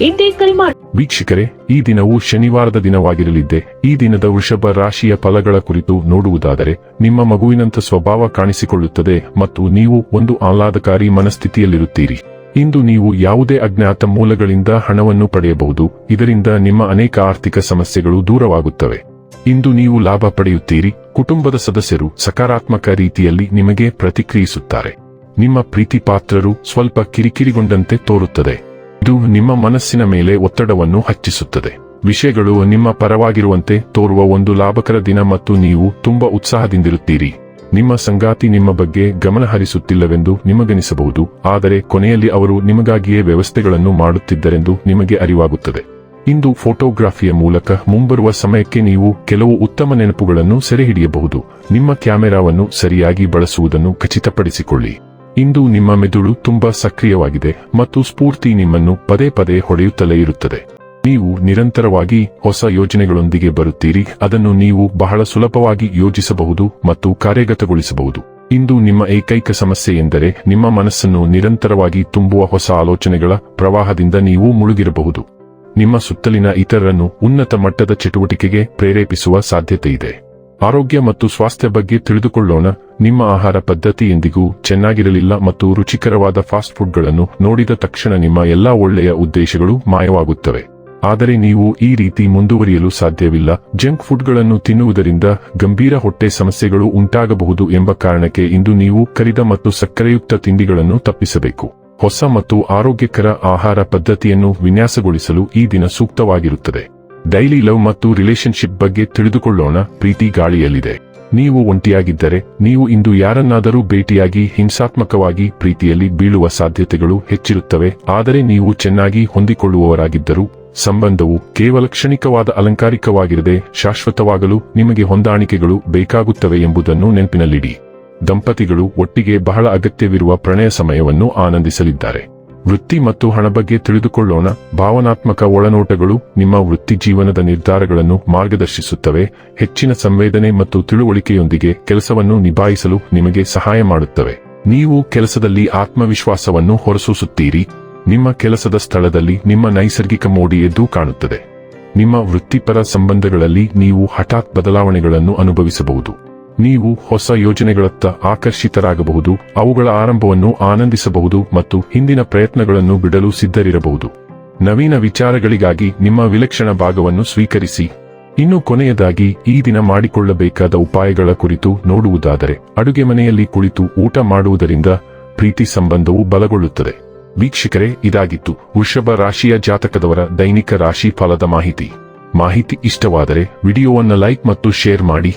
ಇಂದೇ ಕರೆ ವೀಕ್ಷಕರೇ, ಈ ದಿನವು ಶನಿವಾರದ ದಿನವಾಗಿರಲಿದ್ದೆ, ಈ ದಿನದ ವೃಷಭ ರಾಶಿಯ ಫಲಗಳ ಕುರಿತು ನೋಡುವುದಾದರೆ, ನಿಮ್ಮ ಮಗುವಿನಂತ ಸ್ವಭಾವ ಕಾಣಿಸಿಕೊಳ್ಳುತ್ತದೆ ಮತ್ತು ನೀವು ಒಂದು ಆಹ್ಲಾದಕಾರಿ ಮನಸ್ಥಿತಿಯಲ್ಲಿರುತ್ತೀರಿ. ಇಂದು ನೀವು ಯಾವುದೇ ಅಜ್ಞಾತ ಮೂಲಗಳಿಂದ ಹಣವನ್ನು ಪಡೆಯಬಹುದು, ಇದರಿಂದ ನಿಮ್ಮ ಅನೇಕ ಆರ್ಥಿಕ ಸಮಸ್ಯೆಗಳು ದೂರವಾಗುತ್ತವೆ. ಇಂದು ನೀವು ಲಾಭ ಪಡೆಯುತ್ತೀರಿ, ಕುಟುಂಬದ ಸದಸ್ಯರು ಸಕಾರಾತ್ಮಕ ರೀತಿಯಲ್ಲಿ ನಿಮಗೆ ಪ್ರತಿಕ್ರಿಯಿಸುತ್ತಾರೆ. ನಿಮ್ಮ ಪ್ರೀತಿ ಪಾತ್ರರು ಸ್ವಲ್ಪ ಕಿರಿಕಿರಿಗೊಂಡಂತೆ ತೋರುತ್ತದೆ. ಇದು ನಿಮ್ಮ ಮನಸ್ಸಿನ ಮೇಲೆ ಒತ್ತಡವನ್ನು ಹಚ್ಚಿಸುತ್ತದೆ. ವಿಷಯಗಳು ನಿಮ್ಮ ಪರವಾಗಿರುವಂತೆ ತೋರುವ ಒಂದು ಲಾಭಕರ ದಿನ ಮತ್ತು ನೀವು ತುಂಬಾ ಉತ್ಸಾಹದಿಂದಿರುತ್ತೀರಿ. ನಿಮ್ಮ ಸಂಗಾತಿ ನಿಮ್ಮ ಬಗ್ಗೆ ಗಮನ ಹರಿಸುತ್ತಿಲ್ಲವೆಂದು ನಿಮಗನಿಸಬಹುದು, ಆದರೆ ಕೊನೆಯಲ್ಲಿ ಅವರು ನಿಮಗಾಗಿಯೇ ವ್ಯವಸ್ಥೆಗಳನ್ನು ಮಾಡುತ್ತಿದ್ದರೆಂದು ನಿಮಗೆ ಅರಿವಾಗುತ್ತದೆ. ಇಂದು ಫೋಟೋಗ್ರಾಫಿಯ ಮೂಲಕ ಮುಂಬರುವ ಸಮಯಕ್ಕೆ ನೀವು ಕೆಲವು ಉತ್ತಮ ನೆನಪುಗಳನ್ನು ಸೆರೆಹಿಡಿಯಬಹುದು. ನಿಮ್ಮ ಕ್ಯಾಮೆರಾವನ್ನು ಸರಿಯಾಗಿ ಬಳಸುವುದನ್ನು ಖಚಿತಪಡಿಸಿಕೊಳ್ಳಿ. ಇಂದು ನಿಮ್ಮ ಮೆದುಳು ತುಂಬಾ ಸಕ್ರಿಯವಾಗಿದೆ ಮತ್ತು ಸ್ಫೂರ್ತಿ ನಿಮ್ಮನ್ನು ಪದೇ ಪದೇ ಹೊಡೆಯುತ್ತಲೇ ಇರುತ್ತದೆ. ನೀವು ನಿರಂತರವಾಗಿ ಹೊಸ ಯೋಜನೆಗಳೊಂದಿಗೆ ಬರುತ್ತೀರಿ, ಅದನ್ನು ನೀವು ಬಹಳ ಸುಲಭವಾಗಿ ಯೋಜಿಸಬಹುದು ಮತ್ತು ಕಾರ್ಯಗತಗೊಳಿಸಬಹುದು. ಇಂದು ನಿಮ್ಮ ಏಕೈಕ ಸಮಸ್ಯೆ ಎಂದರೆ ನಿಮ್ಮ ಮನಸ್ಸನ್ನು ನಿರಂತರವಾಗಿ ತುಂಬುವ ಹೊಸ ಆಲೋಚನೆಗಳ ಪ್ರವಾಹದಿಂದ ನೀವು ಮುಳುಗಿರಬಹುದು. ನಿಮ್ಮ ಸುತ್ತಲಿನ ಇತರರನ್ನು ಉನ್ನತ ಮಟ್ಟದ ಚಟುವಟಿಕೆಗೆ ಪ್ರೇರೇಪಿಸುವ ಸಾಧ್ಯತೆಯಿದೆ. ಆರೋಗ್ಯ ಮತ್ತು ಸ್ವಾಸ್ಥ್ಯ ಬಗ್ಗೆ ತಿಳಿದುಕೊಳ್ಳೋಣ. ನಿಮ್ಮ ಆಹಾರ ಪದ್ಧತಿ ಎಂದಿಗೂ ಚೆನ್ನಾಗಿರಲಿಲ್ಲ ಮತ್ತು ರುಚಿಕರವಾದ ಫಾಸ್ಟ್ ಫುಡ್ಗಳನ್ನು ನೋಡಿದ ತಕ್ಷಣ ನಿಮ್ಮ ಎಲ್ಲಾ ಒಳ್ಳೆಯ ಉದ್ದೇಶಗಳು ಮಾಯವಾಗುತ್ತವೆ. ಆದರೆ ನೀವು ಈ ರೀತಿ ಮುಂದುವರಿಯಲು ಸಾಧ್ಯವಿಲ್ಲ. ಜಂಕ್ ಫುಡ್ಗಳನ್ನು ತಿನ್ನುವುದರಿಂದ ಗಂಭೀರ ಹೊಟ್ಟೆ ಸಮಸ್ಯೆಗಳು ಉಂಟಾಗಬಹುದು ಎಂಬ ಕಾರಣಕ್ಕೆ ಇಂದು ನೀವು ಕರಿದ ಮತ್ತು ಸಕ್ಕರೆಯುಕ್ತ ತಿಂಡಿಗಳನ್ನು ತಪ್ಪಿಸಬೇಕು. ಹೊಸ ಮತ್ತು ಆರೋಗ್ಯಕರ ಆಹಾರ ಪದ್ಧತಿಯನ್ನು ವಿನ್ಯಾಸಗೊಳಿಸಲು ಈ ದಿನ ಸೂಕ್ತವಾಗಿರುತ್ತದೆ. ಡೈಲಿ ಲವ್ ಮತ್ತು ರಿಲೇಶನ್ಶಿಪ್ ಬಗ್ಗೆ ತಿಳಿದುಕೊಳ್ಳೋಣ. ಪ್ರೀತಿ ಗಾಳಿಯಲ್ಲಿದೆ. ನೀವು ಒಂಟಿಯಾಗಿದ್ದರೆ, ನೀವು ಇಂದು ಯಾರನ್ನಾದರೂ ಭೇಟಿಯಾಗಿ, ಹಿಂಸಾತ್ಮಕವಾಗಿ ಪ್ರೀತಿಯಲ್ಲಿ ಬೀಳುವ ಸಾಧ್ಯತೆಗಳು ಹೆಚ್ಚಿರುತ್ತವೆ. ಆದರೆ ನೀವು ಚೆನ್ನಾಗಿ ಹೊಂದಿಕೊಳ್ಳುವವರಾಗಿದ್ದರೂ, ಸಂಬಂಧವು ಕೇವಲ ಕ್ಷಣಿಕವಾದ ಅಲಂಕಾರಿಕವಾಗಿರದೆ, ಶಾಶ್ವತವಾಗಲು ನಿಮಗೆ ಹೊಂದಾಣಿಕೆಗಳು ಬೇಕಾಗುತ್ತವೆ ಎಂಬುದನ್ನು ನೆನಪಿನಲ್ಲಿಡಿ. ದಂಪತಿಗಳು ಒಟ್ಟಿಗೆ ಬಹಳ ಅಗತ್ಯವಿರುವ ಪ್ರಣಯ ಸಮಯವನ್ನು ಆನಂದಿಸಲಿದ್ದಾರೆ. ವೃತ್ತಿ ಮತ್ತು ಹಣ ಬಗ್ಗೆ ತಿಳಿದುಕೊಳ್ಳೋಣ. ಭಾವನಾತ್ಮಕ ಒಳನೋಟಗಳು ನಿಮ್ಮ ವೃತ್ತಿ ಜೀವನದ ನಿರ್ಧಾರಗಳನ್ನು ಮಾರ್ಗದರ್ಶಿಸುತ್ತವೆ. ಹೆಚ್ಚಿನ ಸಂವೇದನೆ ಮತ್ತು ತಿಳುವಳಿಕೆಯೊಂದಿಗೆ ಕೆಲಸವನ್ನು ನಿಭಾಯಿಸಲು ನಿಮಗೆ ಸಹಾಯ ಮಾಡುತ್ತವೆ. ನೀವು ಕೆಲಸದಲ್ಲಿ ಆತ್ಮವಿಶ್ವಾಸವನ್ನು ಹೊರಸೂಸುತ್ತೀರಿ. ನಿಮ್ಮ ಕೆಲಸದ ಸ್ಥಳದಲ್ಲಿ ನಿಮ್ಮ ನೈಸರ್ಗಿಕ ಮೋಡಿ ಎದ್ದು ಕಾಣುತ್ತದೆ. ನಿಮ್ಮ ವೃತ್ತಿಪರ ಸಂಬಂಧಗಳಲ್ಲಿ ನೀವು ಹಠಾತ್ ಬದಲಾವಣೆಗಳನ್ನು ಅನುಭವಿಸಬಹುದು. ನೀವು ಹೊಸ ಯೋಜನೆಗಳತ್ತ ಆಕರ್ಷಿತರಾಗಬಹುದು, ಅವುಗಳ ಆರಂಭವನ್ನು ಆನಂದಿಸಬಹುದು ಮತ್ತು ಹಿಂದಿನ ಪ್ರಯತ್ನಗಳನ್ನು ಬಿಡಲು ಸಿದ್ಧರಿರಬಹುದು. ನವೀನ ವಿಚಾರಗಳಿಗಾಗಿ ನಿಮ್ಮ ವಿಲಕ್ಷಣ ಭಾಗವನ್ನು ಸ್ವೀಕರಿಸಿ. ಇನ್ನು ಕೊನೆಯದಾಗಿ, ಈ ದಿನ ಮಾಡಿಕೊಳ್ಳಬೇಕಾದ ಉಪಾಯಗಳ ಕುರಿತು ನೋಡುವುದಾದರೆ, ಅಡುಗೆ ಮನೆಯಲ್ಲಿ ಕುಳಿತು ಊಟ ಮಾಡುವುದರಿಂದ ಪ್ರೀತಿ ಸಂಬಂಧವು ಬಲಗೊಳ್ಳುತ್ತದೆ. ವೀಕ್ಷಕರೇ, ಇದಾಗಿತ್ತು. ವೃಷಭ ರಾಶಿಯ ಜಾತಕದವರ ದೈನಿಕ ರಾಶಿ ಫಲದ ಮಾಹಿತಿ. ಮಾಹಿತಿ ಇಷ್ಟವಾದರೆ, ವಿಡಿಯೋವನ್ನು ಲೈಕ್ ಮತ್ತು ಶೇರ್ ಮಾಡಿ.